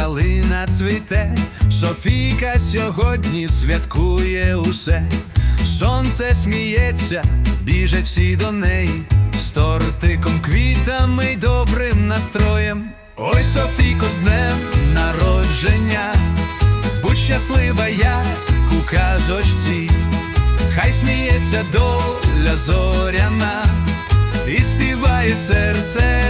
калина цвіте, Софійка сьогодні святкує усе. Сонце сміється, біжать всі до неї, з тортиком, квітами й добрим настроєм. Ой, Софійко, з днем народження, будь щаслива, як у казочці, хай сміється доля зоряна, і співає серце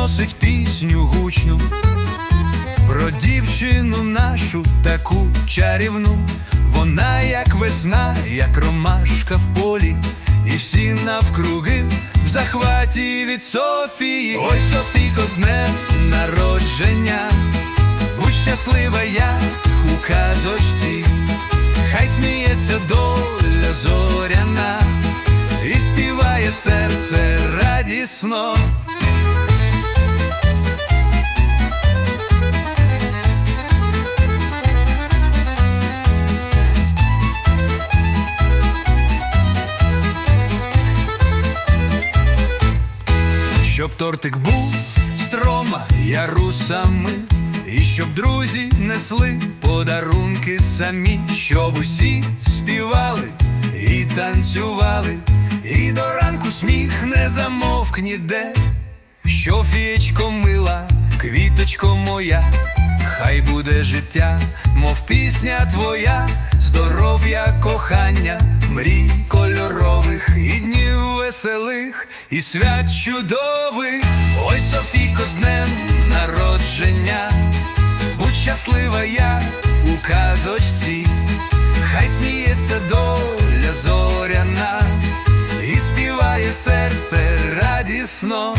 носить пісню гучну про дівчину нашу таку чарівну. Вона як весна, як ромашка в полі, і всі навкруги в захваті від Софії. Ой, Софійко, з днем народження, будь щаслива, як у казочці, хай сміється доля зоряна, і співає серце радісно. Тортик був з трьома ярусами, і щоб друзі несли подарунки самі, щоб усі співали і танцювали, і до ранку сміх не замовк ніде. Що фієчко мила, квіточко моя, хай буде життя, мов пісня твоя, здоров'я, кохання, і свят чудових. Ой, Софійко, з днем народження, будь щаслива, я у казочці, хай сміється доля зоряна, і співає серце радісно.